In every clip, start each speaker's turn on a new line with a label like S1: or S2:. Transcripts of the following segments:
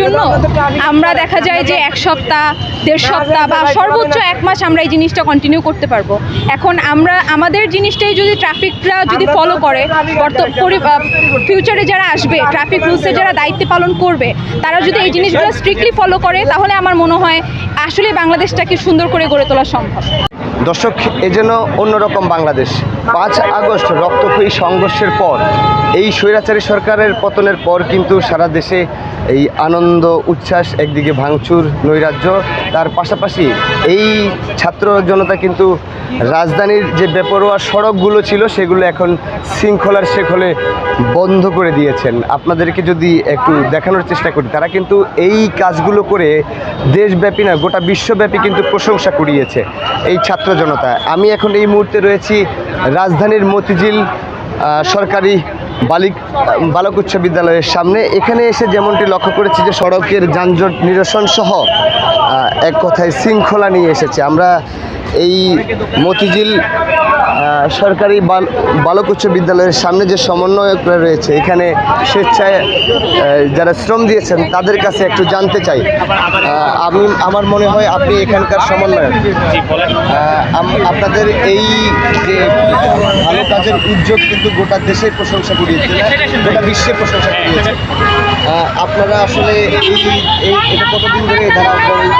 S1: জন্য আমরা দেখা যায় যে এক সপ্তাহ দেড় সপ্তাহ বা সর্বোচ্চ এক মাস আমরা এই জিনিসটা কন্টিনিউ করতে পারব। এখন আমরা আমাদের জিনিসটাই যদি ট্রাফিকরা যদি ফলো করে ফিউচারে যারা আসবে ট্রাফিক রুলসে যারা দায়িত্ব পালন করবে তারা যদি এই জিনিসগুলো স্ট্রিক্টলি ফলো করে তাহলে আমার মনে হয় আসলে বাংলাদেশটাকে সুন্দর করে গড়ে তোলা সম্ভব।
S2: দর্শক এ যেন অন্যরকম বাংলাদেশ। পাঁচ আগস্ট রক্তক্ষয়ী সংঘর্ষের পর এই স্বৈরাচারী সরকারের পতনের পর কিন্তু সারা দেশে এই আনন্দ, উচ্ছ্বাস, একদিকে ভাঙচুর, নৈরাজ্য। তার পাশাপাশি এই ছাত্র জনতা কিন্তু রাজধানীর যে বেপরোয়া সড়কগুলো ছিল, সেগুলো এখন শৃঙ্খলার শেখলে বন্ধ করে দিয়েছেন। আপনাদেরকে যদি একটু দেখানোর চেষ্টা করি, তারা কিন্তু এই কাজগুলো করে দেশব্যাপী না, গোটা বিশ্বব্যাপী কিন্তু প্রশংসা কুড়িয়েছে এই ছাত্র জনতা। আমি এখন এই মুহূর্তে রয়েছি রাজধানীর মতিঝিল সরকারি বালিক বালক উচ্চ বিদ্যালয়ের সামনে। এখানে এসে যেমনটি লক্ষ্য করেছি যে সড়কের যানজট নিরসন সহ এক কথায় শৃঙ্খলা নিয়ে এসেছে। আমরা এই মতিঝিল সরকারি বাল বালক উচ্চ বিদ্যালয়ের সামনে যে সমন্বয়করা রয়েছে এখানে স্বেচ্ছায় যারা শ্রম দিয়েছেন তাদের কাছে একটু জানতে চাই। আমি আমার মনে হয় আপনি এখানকার সমন্বয়ক। আপনাদের এই যে ভালো কাজের উদ্যোগ কিন্তু গোটা দেশে প্রশংসা কুড়িয়েছে গোটা বিশ্বে প্রশংসা কুড়িয়েছে। আহ, আপনারা আসলে এই এই এটা কতদিন ধরে ধারা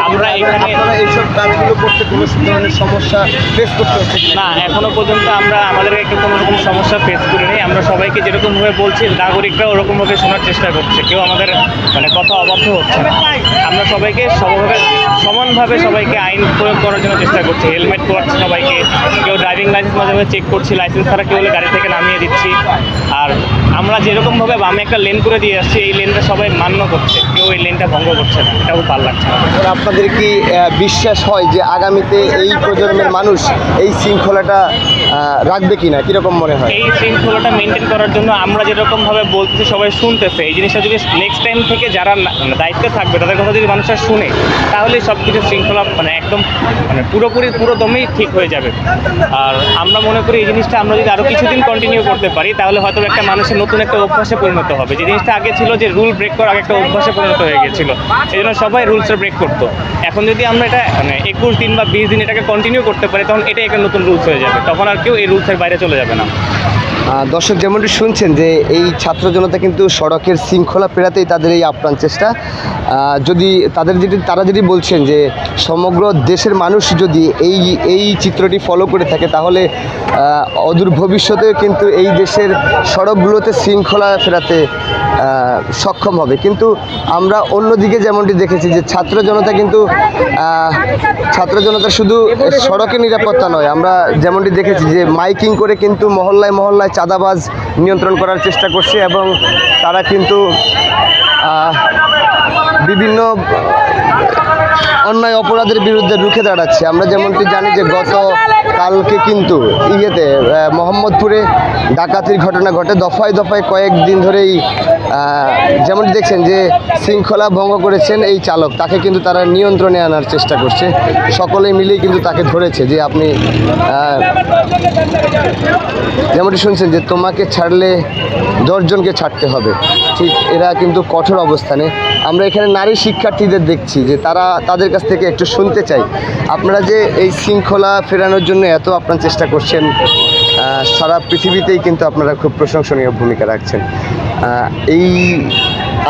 S3: আমরা এখানে-
S2: আপনারা এইসব কাজগুলো করতে কোনো ধরনের সমস্যা ফেস করতে হচ্ছে
S3: না এখনও পর্যন্ত আমরা আমাদেরকে একটু কোনো রকম সমস্যা ফেস করিনি। আমরা সবাইকে যেরকমভাবে বলছি নাগরিকরা ওরকমভাবে শোনার চেষ্টা করছে। কেউ আমাদের মানে কথা অবাধ্য হচ্ছে না। আমরা সবাইকে সমভাবে সমানভাবে সবাইকে আইন প্রয়োগ করার জন্য চেষ্টা করছি। হেলমেট পরাচ্ছি সবাইকে। কেউ ড্রাইভিং লাইসেন্স মাঝে মাঝে চেক করছি। লাইসেন্স ছাড়া কেউ গাড়ি থেকে নামিয়ে দিচ্ছি। আর আমরা যেরকমভাবে বামে একটা লেন করে দিয়ে আসছি এই লেনটা সবাই মান্য করছে, কেউ এই লেনটা ভঙ্গ করছে না, এটাও ভালো লাগছে।
S2: আপনাদের কি বিশ্বাস হয় যে আগামীতে এই প্রজন্মের মানুষ এই শৃঙ্খলাটা রাখবে কিনা? কীরকম মনে হয়?
S3: এই শৃঙ্খলাটা মেনটেন করার জন্য আমরা যেরকমভাবে বলতেছি, সবাই শুনতেছে। এই জিনিসটা যদি নেক্সট টাইম থেকে যারা মানে দায়িত্বে থাকবে, তাদের কথা যদি মানুষরা শুনে তাহলে সব কিছু শৃঙ্খলা মানে একদম মানে পুরোপুরি, পুরো দমেই ঠিক হয়ে যাবে। আর আমরা মনে করি এই জিনিসটা আমরা যদি আরও কিছুদিন কন্টিনিউ করতে পারি, তাহলে হয়তো একটা মানুষের নতুন একটা অভ্যাসে পরিণত হবে। যে জিনিসটা আগে ছিল যে রুল ব্রেক করা আগে একটা অভ্যাসে পরিণত হয়ে গেছিল, এই জন্য সবাই রুলসটা ব্রেক করতো। এখন যদি আমরা এটা মানে একুশ দিন বা বিশ দিন এটাকে কন্টিনিউ করতে পারি, তখন এটাই একটা নতুন রুলস হয়ে যাবে। তখন আর কেউ এই রুলসের বাইরে চলে যাবে না।
S2: দর্শক যেমনটি শুনছেন যে এই ছাত্র জনতা কিন্তু সড়কের শৃঙ্খলা পেরাতেই তাদের এই আপ্রাণ চেষ্টা। যদি তাদের যদি তারা যদি বলছেন যে সমগ্র দেশের মানুষ যদি এই এই চিত্রটি ফলো করে থাকে, তাহলে অদূর ভবিষ্যতেও কিন্তু এই দেশের সড়কগুলোতে শৃঙ্খলা ফেরাতে সক্ষম হবে। কিন্তু আমরা অন্যদিকে যেমনটি দেখেছি যে ছাত্র জনতা কিন্তু ছাত্র জনতা শুধু সড়কে নিরাপত্তা নয়, আমরা যেমনটি দেখেছি যে মাইকিং করে কিন্তু মহল্লায় মহল্লায় চাঁদাবাজ নিয়ন্ত্রণ করার চেষ্টা করছে এবং তারা কিন্তু বিভিন্ন অন্যায় অপরাধের বিরুদ্ধে রুখে দাঁড়াচ্ছে। আমরা যেমনটি জানি যে গত কালকে কিন্তু ইয়েতে মোহাম্মদপুরে ডাকাতির ঘটনা ঘটে। দফায় দফায় কয়েকদিন ধরেই আহ, যেমনটি দেখছেন যে শৃঙ্খলা ভঙ্গ করেছেন এই চালক। তাকে কিন্তু তারা নিয়ন্ত্রণে আনার চেষ্টা করছে। সকলে মিলেই কিন্তু তাকে ধরেছে যে আপনি যেমনটি শুনছেন যে তোমাকে ছাড়লে দশজনকে ছাড়তে হবে। ঠিক এরা কিন্তু কঠোর অবস্থানে। আমরা এখানে নারী শিক্ষার্থীদের দেখছি যে তারা তাদের কাছ থেকে একটু শুনতে চাই। আপনারা যে এই শৃঙ্খলা ফেরানোর জন্য এত আপনার চেষ্টা করছেন সারা পৃথিবীতেই কিন্তু আপনারা খুব প্রশংসনীয় ভূমিকা রাখছেন। এই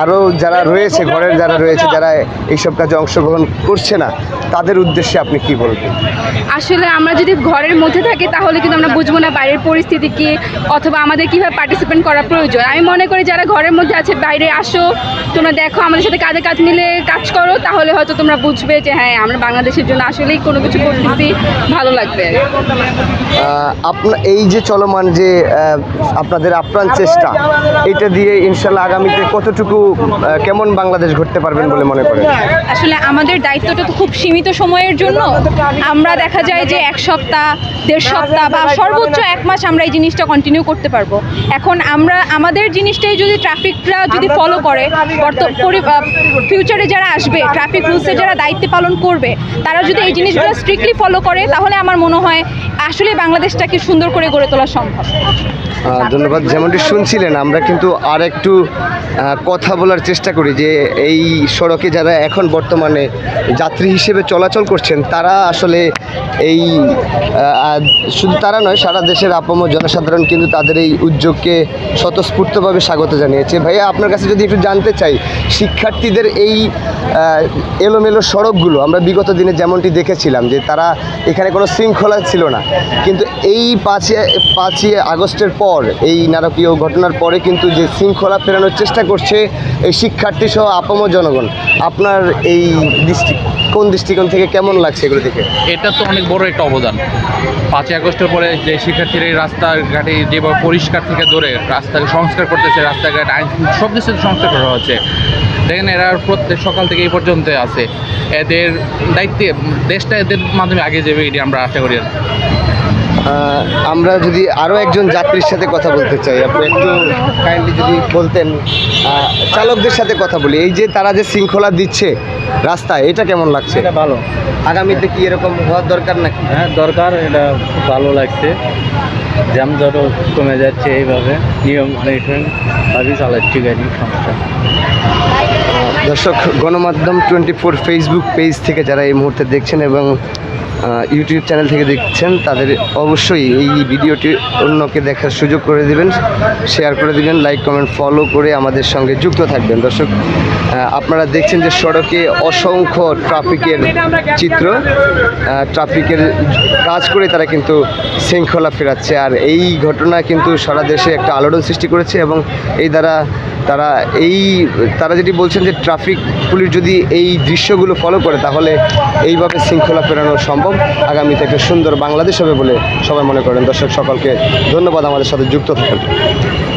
S2: আরও যারা রয়েছে ঘরের যারা রয়েছে যারা এইসব কাজে অংশগ্রহণ করছে না তাদের উদ্দেশ্যে আপনি কি বলবেন?
S1: আসলে আমরা যদি ঘরের মধ্যে থাকি তাহলে কিন্তু আমরা বুঝব না বাইরের পরিস্থিতি কি অথবা আমাদের কীভাবে পার্টিসিপেট করা প্রয়োজন। আমি মনে করি যারা ঘরের মধ্যে আছে বাইরে আসো তোমরা দেখো আমাদের সাথে কাঁধে কাজ মিলে কাজ করো তাহলে হয়তো তোমরা বুঝবে যে হ্যাঁ আমরা বাংলাদেশের জন্য আসলেই কোনো কিছু করতেছি ভালো লাগবে।
S2: আপনার এই যে চলমান যে আপনাদের আপ্রাণ চেষ্টা এটা দিয়ে ইনশাল্লাহ আগামীতে কতটুকু আহ, কেমন বাংলাদেশ ঘুরতে পারবেন বলে মনে করেন?
S1: আসলে আমাদের দায়িত্বটা তো খুব সীমিত সময়ের জন্য। আমরা দেখা যায় যে এক সপ্তাহ দেড় সপ্তাহ বা সর্বোচ্চ এক মাস আমরা এই জিনিসটা কন্টিনিউ করতে পারব। এখন আমরা আমাদের জিনিসটাই যদি ট্রাফিকরা যদি ফলো করে ফিউচারে যারা আসবে ট্রাফিক রুলসে যারা দায়িত্ব পালন করবে তারা যদি এই জিনিসগুলো স্ট্রিক্টলি ফলো করে তাহলে আমার মনে হয় আসলে বাংলাদেশটাকে সুন্দর করে গড়ে তোলা সম্ভব।
S2: ধন্যবাদ যেমনটি শুনছিলেন আমরা কিন্তু আর একটু কথা কথা বলার চেষ্টা করি যে এই সড়কে যারা এখন বর্তমানে যাত্রী হিসেবে চলাচল করছেন, তারা আসলে এই শুধু তারা নয়, সারা দেশের আপম জনসাধারণ কিন্তু তাদের এই উদ্যোগকে স্বতঃস্ফূর্তভাবে স্বাগত জানিয়েছে। ভাইয়া, আপনার কাছে যদি একটু জানতে চাই, শিক্ষার্থীদের এই এলোমেলো সড়কগুলো, আমরা বিগত দিনে যেমনটি দেখেছিলাম যে তারা এখানে কোনো শৃঙ্খলা ছিল না, কিন্তু এই পাঁচই পাঁচই আগস্টের পর, এই নারকীয় ঘটনার পরে কিন্তু যে শৃঙ্খলা ফেরানোর চেষ্টা করছে এই শিক্ষার্থী সহ আপম জনগণ, আপনার এই দৃষ্টি, কোন দৃষ্টিকোণ থেকে কেমন লাগছে এগুলো থেকে
S4: এটা তো অনেক বড় একটা অবদান। পাঁচই আগস্টের পরে যে শিক্ষার্থীরা রাস্তাঘাটে যেভাবে পরিষ্কার থেকে ধরে রাস্তাকে সংস্কার করতেছে, রাস্তাঘাট, আইন সব কিছু সংস্কার করা হচ্ছে। দেখেন এরা প্রত্যেক সকাল থেকে এই পর্যন্ত আছে। এদের দায়িত্বে, দেশটা এদের মাধ্যমে আগে যাবে এটি আমরা আশা করি
S2: আমরা যদি আরও একজন যাত্রীর সাথে কথা বলতে চাই আপনি একটু কাইন্ডলি যদি বলতেন চালকদের সাথে কথা বলি। এই যে তারা যে শৃঙ্খলা দিচ্ছে রাস্তায় এটা কেমন লাগছে?
S5: এটা ভালো।
S2: আগামীতে কি এরকম হওয়ার দরকার নাকি?
S5: হ্যাঁ দরকার এটা ভালো লাগছে। জ্যাম জটও কমে যাচ্ছে এইভাবে নিয়ম মেনটেন ভাবি চালাচ্ছি গাড়ি সমস্যা
S2: দর্শক গণমাধ্যম টোয়েন্টি ফোর ফেসবুক পেজ থেকে যারা এই মুহূর্তে দেখছেন এবং ইউটিউব চ্যানেল থেকে দেখছেন, তাদের অবশ্যই এই ভিডিওটি অন্যকে দেখার সুযোগ করে দিবেন শেয়ার করে দিবেন লাইক কমেন্ট ফলো করে আমাদের সঙ্গে যুক্ত থাকবেন। দর্শক আপনারা দেখছেন যে সড়কে অসংখ্য ট্রাফিকের চিত্র ট্রাফিকের কাজ করে তারা কিন্তু শৃঙ্খলা ফেরাচ্ছে। আর এই ঘটনা কিন্তু সারা দেশে একটা আলোড়ন সৃষ্টি করেছে এবং এই দ্বারা তারা এই, তারা যেটি বলছেন যে ট্রাফিক পুলিশ যদি এই দৃশ্যগুলো ফলো করে, তাহলে এইভাবে শৃঙ্খলা ফেরানো সম্ভব আগামীতে একটি সুন্দর বাংলাদেশ হবে বলে সবাই মনে করেন দর্শক সকলকে ধন্যবাদ আমাদের সাথে যুক্ত থাকার জন্য।